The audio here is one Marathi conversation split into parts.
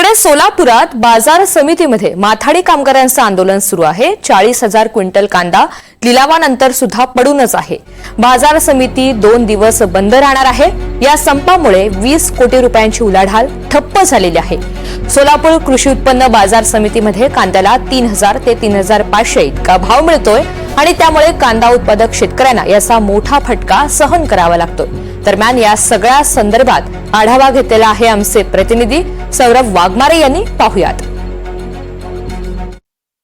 इकडे सोलापुरात बाजार समितीमध्ये माथाडी कामगारांचं आंदोलन सुरू आहे. चाळीस हजार क्विंटल कांदा लिलावानंतर सुद्धा पडूनच आहे. बाजार समिती दोन दिवस बंद राहणार आहे. या संपामुळे वीस कोटी रुपयांची उलाढाल ठप्प झालेली आहे. सोलापूर कृषी उत्पन्न बाजार समितीमध्ये कांद्याला तीन हजार ते तीन हजार पाचशे इतका भाव मिळतोय आणि त्यामुळे कांदा उत्पादक शेतकऱ्यांना याचा मोठा फटका सहन करावा लागतोय. दरम्यान या सगळ्या संदर्भात आढावा घेतलेला आहे आमचे प्रतिनिधी सौरभ वाघमारे यांनी पाहुयात.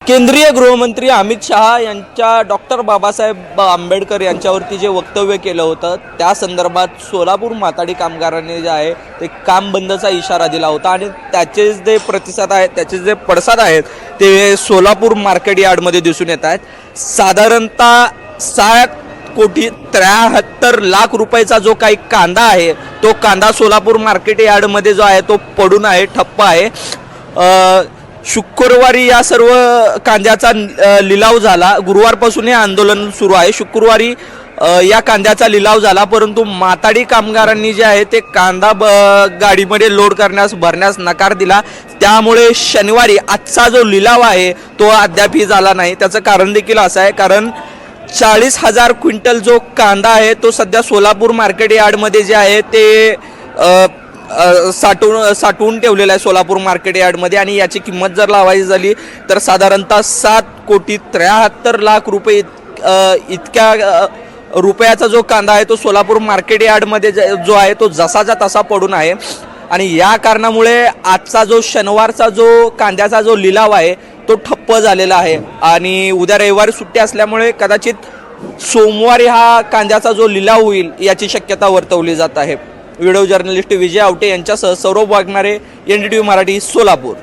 केंद्रीय गृहमंत्री अमित शहा यांच्या डॉक्टर बाबासाहेब आंबेडकर यांच्यावरती जे वक्तव्य केलं होतं त्या संदर्भात सोलापूर माताडी कामगारांनी जे आहे ते काम बंदचा इशारा दिला होता आणि त्याचे जे प्रतिसाद आहेत त्याचे जे पडसाद आहेत ते सोलापूर मार्केट यार्डमध्ये दिसून येत आहेत. साधारणतः सात कोटी त्र्याहत्तर लाख रुपयाचा जो काही कांदा आहे तो कांदा सोलापूर मार्केट यार्डमध्ये जो आहे तो पडून आहे ठप्प आहे. शुक्रवारी या सर्व कांद्याचा लिलाव झाला. गुरुवारपासून हे आंदोलन सुरू आहे. शुक्रवारी या कांद्याचा लिलाव झाला परंतु माताडी कामगारांनी जे आहे ते कांदा ब गाडीमध्ये लोड करण्यास भरण्यास नकार दिला. त्यामुळे शनिवारी आजचा जो लिलाव आहे तो अद्यापही झाला नाही. त्याचं कारण देखील असं आहे कारण चाळीस हजार क्विंटल जो कांदा आहे तो सध्या सोलापूर मार्केट यार्डमध्ये जे आहे ते साठवून साठवून ठेवलेलं आहे सोलापूर मार्केट यार्डमध्ये आणि याची किंमत जर लावायची झाली तर साधारणतः सात कोटी त्र्याहत्तर लाख रुपये इत- इतक्या रुपयाचा जो कांदा आहे तो सोलापूर मार्केट यार्डमध्ये ज- जो आहे तो जसाचा तसा पडून आहे. आणि या कारणामुळे आजचा जो शनिवारचा जो कांद्याचा जो लिलाव आहे तो ठप्प झालेला आहे. आणि उद्या रविवारी सुट्टी असल्यामुळे कदाचित सोमवारी हा कांद्याचा जो लिलाव होईल याची शक्यता वर्तवली जात आहे. व्हिडिओ जर्नलिस्ट विजय आवटे यांच्यासह Saurabh Waghmare N D T V Marathi Solapur.